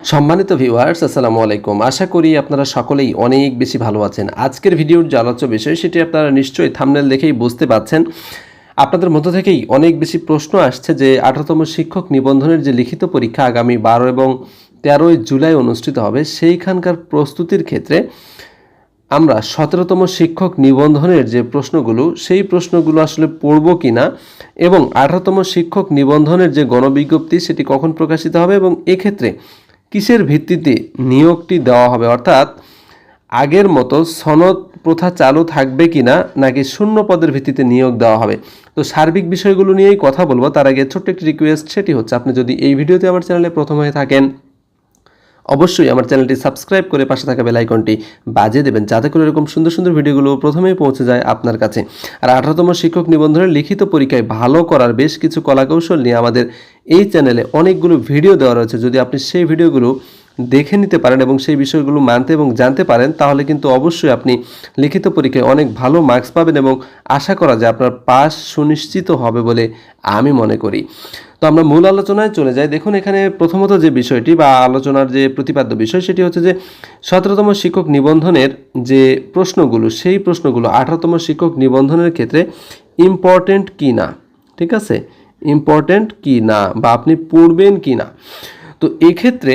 সম্মানিত ভিউয়ার্স আসসালামু আলাইকুম। আশা করি আপনারা সকলেই অনেক বেশি ভালো আছেন। আজকের ভিডিওর যে আলোচ্য বিষয়, সেটি আপনারা নিশ্চয়ই থামনেল দেখেই বুঝতে পাচ্ছেন। আপনাদের মধ্য থেকেই অনেক বেশি প্রশ্ন আসছে যে, আঠারোতম শিক্ষক নিবন্ধনের যে লিখিত পরীক্ষা আগামী বারো এবং তেরোই জুলাই অনুষ্ঠিত হবে, সেইখানকার প্রস্তুতির ক্ষেত্রে আমরা সতেরোতম শিক্ষক নিবন্ধনের যে প্রশ্নগুলো, সেই প্রশ্নগুলো আসলে পড়ব কি না এবং আঠারোতম শিক্ষক নিবন্ধনের যে গণবিজ্ঞপ্তি, সেটি কখন প্রকাশিত হবে এবং এক্ষেত্রে কিসের ভিত্তিতে নিয়োগটি দেওয়া হবে? অর্থাৎ, আগের মতো সনদ প্রথা চালু থাকবে কি না নাকি শূন্য পদের ভিত্তিতে নিয়োগ দেওয়া হবে? তো সার্বিক বিষয়গুলো নিয়েই কথা বলব। তার আগে ছোট্ট একটি রিকোয়েস্ট সেটি হচ্ছে, আপনি যদি এই ভিডিওতে আমার চ্যানেলে প্রথম হয়ে থাকেন অবশ্যই আমার চ্যানেলটি সাবস্ক্রাইব করে পাশে থাকা বেল আইকনটি বাজিয়ে দেবেন, যাতে করে এরকম সুন্দর সুন্দর ভিডিওগুলো প্রথমেই পৌঁছে যায় আপনার কাছে। আর আঠারোতম শিক্ষক নিবন্ধনের লিখিত পরীক্ষায় ভালো করার বেশ কিছু কলাকৌশল নিয়ে আমাদের এই চ্যানেলে অনেকগুলো ভিডিও দেওয়া রয়েছে। যদি আপনি সেই ভিডিওগুলো দেখে নিতে পারেন এবং সেই বিষয়গুলো মানতে এবং জানতে পারেন, তাহলে কিন্তু অবশ্যই আপনি লিখিত পরীক্ষায় অনেক ভালো মার্কস পাবেন এবং আশা করা যায় আপনার পাস সুনিশ্চিত হবে বলে আমি মনে করি। তো আমরা মূল আলোচনায় চলে যাই। দেখুন, এখানে প্রথমত যে বিষয়টি বা আলোচনার যে প্রতিপাদ্য বিষয়, সেটি হচ্ছে যে সতেরোতম শিক্ষক নিবন্ধনের যে প্রশ্নগুলো, সেই প্রশ্নগুলো আঠারোতম শিক্ষক নিবন্ধনের ক্ষেত্রে ইম্পর্টেন্ট কি না? ঠিক আছে? ইম্পর্টেন্ট কি না? বা আপনি পড়বেন কি না? তো এক্ষেত্রে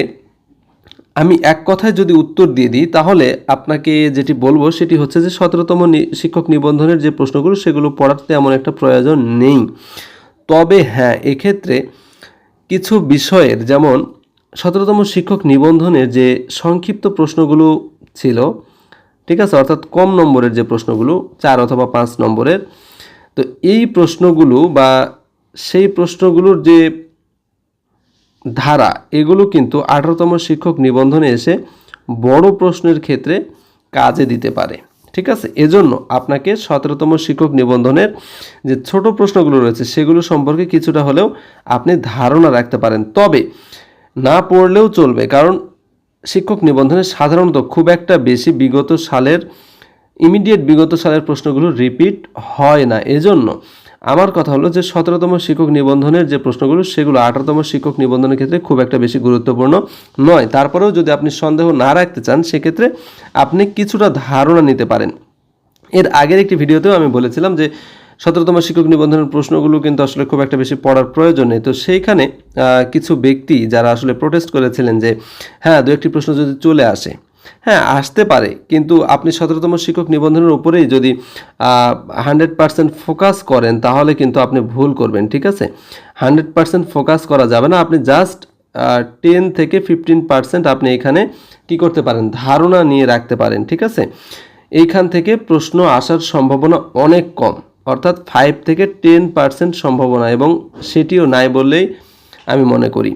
আমি এক কথায় যদি উত্তর দিয়ে দিই, তাহলে আপনাকে যেটি বলব সেটি হচ্ছে যে সতেরোতম শিক্ষক নিবন্ধনের যে প্রশ্নগুলো, সেগুলো পড়ার তেমন একটা প্রয়োজন নেই। তবে হ্যাঁ এক্ষেত্রে কিছু বিষয়ের, যেমন সতেরোতম শিক্ষক নিবন্ধনের যে সংক্ষিপ্ত প্রশ্নগুলো ছিল, ঠিক আছে, অর্থাৎ কম নম্বরের যে প্রশ্নগুলো, চার অথবা পাঁচ নম্বরের, তো এই প্রশ্নগুলো বা সেই প্রশ্নগুলোর যে ধারা, এগুলো কিন্তু আঠারোতম শিক্ষক নিবন্ধনে এসে বড় প্রশ্নের ক্ষেত্রে কাজে দিতে পারে, ঠিক আছে? এজন্য আপনাকে সতেরোতম শিক্ষক নিবন্ধনের যে ছোট প্রশ্নগুলো রয়েছে, সেগুলো সম্পর্কে কিছুটা হলেও আপনি ধারণা রাখতে পারেন। তবে না পড়লেও চলবে, কারণ শিক্ষক নিবন্ধনে সাধারণত খুব একটা বেশি বিগত সালের, ইমিডিয়েট বিগত সালের প্রশ্নগুলো রিপিট হয় না। এজন্য আমার কথা হলো যে সতেরোতম শিক্ষক নিবন্ধনের যে প্রশ্নগুলো, সেগুলো আঠারোতম শিক্ষক নিবন্ধনের ক্ষেত্রে খুব একটা বেশি গুরুত্বপূর্ণ নয়। তারপরেও যদি আপনি সন্দেহ না রাখতে চান, সেক্ষেত্রে আপনি কিছুটা ধারণা নিতে পারেন। এর আগের একটি ভিডিওতেও আমি বলেছিলাম যে সতেরোতম শিক্ষক নিবন্ধনের প্রশ্নগুলো কিন্তু আসলে খুব একটা বেশি পড়ার প্রয়োজন নেই। তো সেইখানে কিছু ব্যক্তি যারা আসলে প্রোটেস্ট করেছিলেন যে হ্যাঁ দু একটি প্রশ্ন যদি চলে আসে হ্যাঁ আসতে পারে। কিন্তু আপনি সতেরোতম শিক্ষক নিবন্ধনের উপরেই যদি হান্ড্রেড পার্সেন্ট ফোকাস করেন, তাহলে কিন্তু আপনি ভুল করবেন, ঠিক আছে? হান্ড্রেড পার্সেন্ট ফোকাস করা যাবে না। আপনি জাস্ট টেন থেকে ফিফটিন পার্সেন্ট আপনি এখানে কি করতে পারেন? ধারণা নিয়ে রাখতে পারেন, ঠিক আছে? এইখান থেকে প্রশ্ন আসার সম্ভাবনা অনেক কম। অর্থাৎ ফাইভ থেকে টেন পার্সেন্ট সম্ভাবনা এবং সেটিও নাই বললেই আমি মনে করি।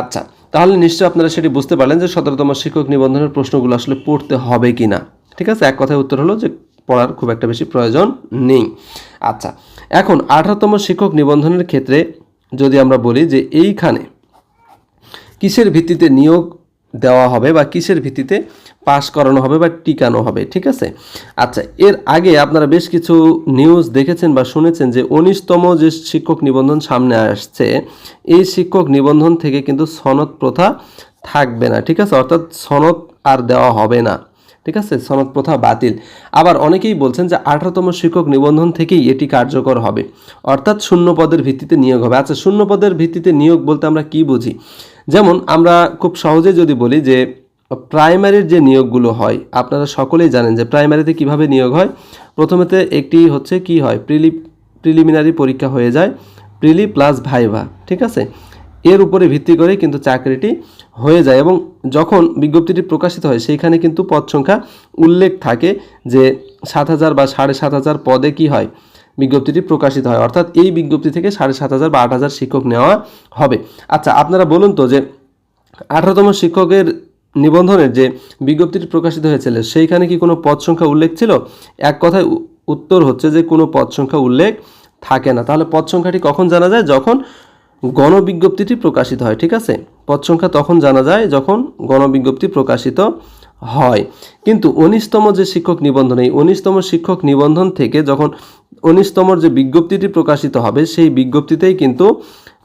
আচ্ছা তাহলে নিশ্চয়ই আপনারা সেটি বুঝতে পারলেন যে সতেরোতম শিক্ষক নিবন্ধনের প্রশ্নগুলো আসলে পড়তে হবে কি না ঠিক আছে? এক কথায় উত্তর হলো যে পড়ার খুব একটা বেশি প্রয়োজন নেই। আচ্ছা এখন আঠারোতম শিক্ষক নিবন্ধনের ক্ষেত্রে যদি আমরা বলি যে এইখানে কিসের ভিত্তিতে নিয়োগ দেওয়া হবে বা কিসের ভিত্তিতে পাশ করানো হবে বা টিকানো হবে, ঠিক আছে? আচ্ছা এর আগে আপনারা বেশ কিছু নিউজ দেখেছেন বা শুনেছেন যে উনিশতম যে শিক্ষক নিবন্ধন সামনে আসছে, এই শিক্ষক নিবন্ধন থেকে কিন্তু সনদ প্রথা থাকবে না, ঠিক আছে? অর্থাৎ সনদ আর দেওয়া হবে না। ঠিক আছে? সনদ প্রথা বাতিল। আবার অনেকেই বলছেন যে আঠারোতম শিক্ষক নিবন্ধন থেকেই এটি কার্যকর হবে। অর্থাৎ শূন্য পদের ভিত্তিতে নিয়োগ হবে। আচ্ছা শূন্য পদের ভিত্তিতে নিয়োগ বলতে আমরা কি বুঝি? যেমন আমরা খুব সহজে যদি বলি যে প্রাইমারির যে নিয়োগগুলো হয়, আপনারা সকলেই জানেন যে প্রাইমারিতে কীভাবে নিয়োগ হয়? প্রথমেতে একটি হচ্ছে কি হয়? প্রিলি, প্রিলিমিনারি পরীক্ষা হয়ে যায়। প্রিলি প্লাস ভাইভা, ঠিক আছে? এর উপরে ভিত্তি করে কিন্তু চাকরিটি হয়ে যায় এবং যখন বিজ্ঞপ্তিটি প্রকাশিত হয়, সেইখানে কিন্তু পদ সংখ্যা উল্লেখ থাকে যে সাত হাজার বা সাড়ে সাত হাজার পদে কি হয়? বিজ্ঞপ্তিটি প্রকাশিত হয়। অর্থাৎ এই বিজ্ঞপ্তি থেকে সাড়ে সাত হাজার বা আট হাজার শিক্ষক নেওয়া হবে। আচ্ছা আপনারা বলুন তো যে আঠারোতম শিক্ষকের নিবন্ধনের যে বিজ্ঞপ্তিটি প্রকাশিত হয়েছিল, সেইখানে কি কোনো পদ সংখ্যা উল্লেখ ছিল? এক কথায় উত্তর হচ্ছে যে কোনো পদ সংখ্যা উল্লেখ থাকে না। তাহলে পদ সংখ্যাটি কখন জানা যায়? যখন গণবিজ্ঞপ্তিটি প্রকাশিত হয়, ঠিক আছে? পদ সংখ্যা তখন জানা যায় যখন গণবিজ্ঞপ্তি প্রকাশিত হয়। কিন্তু উনিশতম যে শিক্ষক নিবন্ধন, এই উনিশতম শিক্ষক নিবন্ধন থেকে যখন উনিশতমর যে বিজ্ঞপ্তিটি প্রকাশিত হবে, সেই বিজ্ঞপ্তিতেই কিন্তু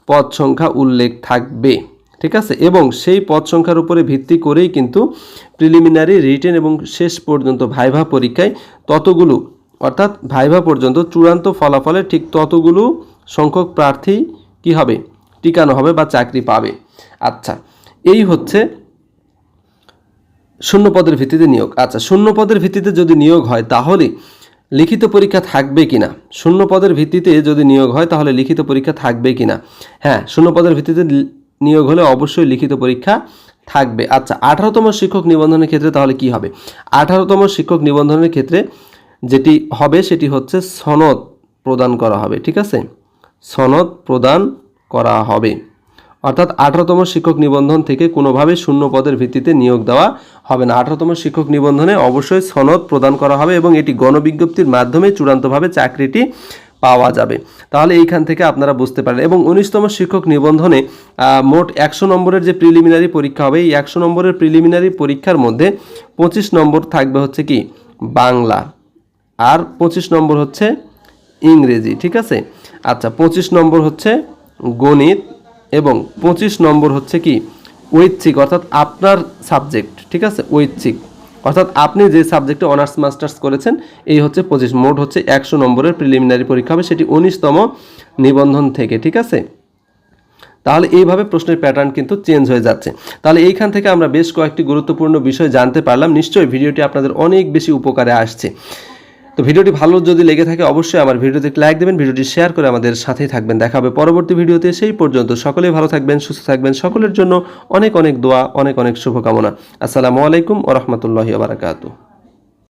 পদ সংখ্যা উল্লেখ থাকবে, ঠিক আছে? এবং সেই পদ সংখ্যার উপরে ভিত্তি করেই কিন্তু প্রিলিমিনারি রিটেন এবং শেষ পর্যন্ত ভাইভা পরীক্ষায় ততগুলো, অর্থাৎ ভাইভা পর্যন্ত চূড়ান্ত ফলাফলে ঠিক ততগুলো সংখ্যক প্রার্থী কি হবে? টিকানো হবে বা চাকরি পাবে। আচ্ছা এই হচ্ছে শূন্য পদের ভিত্তিতে নিয়োগ। আচ্ছা শূন্য পদের ভিত্তিতে যদি নিয়োগ হয়, তাহলে লিখিত পরীক্ষা থাকবে কিনা? শূন্য পদের ভিত্তিতে যদি নিয়োগ হয়, তাহলে লিখিত পরীক্ষা থাকবে কিনা? হ্যাঁ শূন্য পদের ভিত্তিতে নিয়োগ হলে অবশ্যই লিখিত পরীক্ষা থাকবে। আচ্ছা আঠারোতম শিক্ষক নিবন্ধনের ক্ষেত্রে তাহলে কি হবে? আঠারোতম শিক্ষক নিবন্ধনের ক্ষেত্রে যেটি হবে, সেটি হচ্ছে সনদ প্রদান করা হবে, ঠিক আছে? সনদ প্রদান করা হবে। অর্থাৎ আঠারোতম শিক্ষক নিবন্ধন থেকে কোনোভাবে শূন্য পদের ভিত্তিতে নিয়োগ দেওয়া হবে না। আঠারোতম শিক্ষক নিবন্ধনে অবশ্যই সনদ প্রদান করা হবে এবং এটি গণবিজ্ঞপ্তির মাধ্যমে চূড়ান্তভাবে চাকরিটি পাওয়া যাবে। তাহলে এইখান থেকে আপনারা বুঝতে পারেন এবং উনিশতম শিক্ষক নিবন্ধনে মোট একশো নম্বরের যে প্রিলিমিনারি পরীক্ষা হবে, এই একশো নম্বরের প্রিলিমিনারি পরীক্ষার মধ্যে পঁচিশ নম্বর থাকবে হচ্ছে কি? বাংলা। আর পঁচিশ নম্বর হচ্ছে ইংরেজি, ঠিক আছে? আচ্ছা পঁচিশ নম্বর হচ্ছে গণিত এবং পঁচিশ নম্বর হচ্ছে কি? ঐচ্ছিক, অর্থাৎ আপনার সাবজেক্ট ঠিক আছে? ঐচ্ছিক। অর্থাৎ আপনি যে সাবজেক্টে অনার্স মাস্টার্স করেছেন, এই হচ্ছে পঁচিশ। মোট হচ্ছে একশো নম্বরের প্রিলিমিনারি পরীক্ষা হবে, সেটি উনিশতম নিবন্ধন থেকে, ঠিক আছে? তাহলে এইভাবে প্রশ্নের প্যাটার্ন কিন্তু চেঞ্জ হয়ে যাচ্ছে। তাহলে এইখান থেকে আমরা বেশ কয়েকটি গুরুত্বপূর্ণ বিষয় জানতে পারলাম। নিশ্চয়ই ভিডিওটি আপনাদের অনেক বেশি উপকারে আসছে। তো ভিডিওটি ভালো যদি লেগে থাকে, অবশ্যই আমার ভিডিওতে লাইক দেবেন, ভিডিওটি শেয়ার করে আমাদের সাথেই থাকবেন। দেখা হবে পরবর্তী ভিডিওতে, সেই পর্যন্ত সকলে ভালো থাকবেন, সুস্থ থাকবেন, সকলের জন্য অনেক অনেক দোয়া, অনেক অনেক শুভকামনা। আসসালামু আলাইকুম ও রহমতুল্লাহি বারাকাতু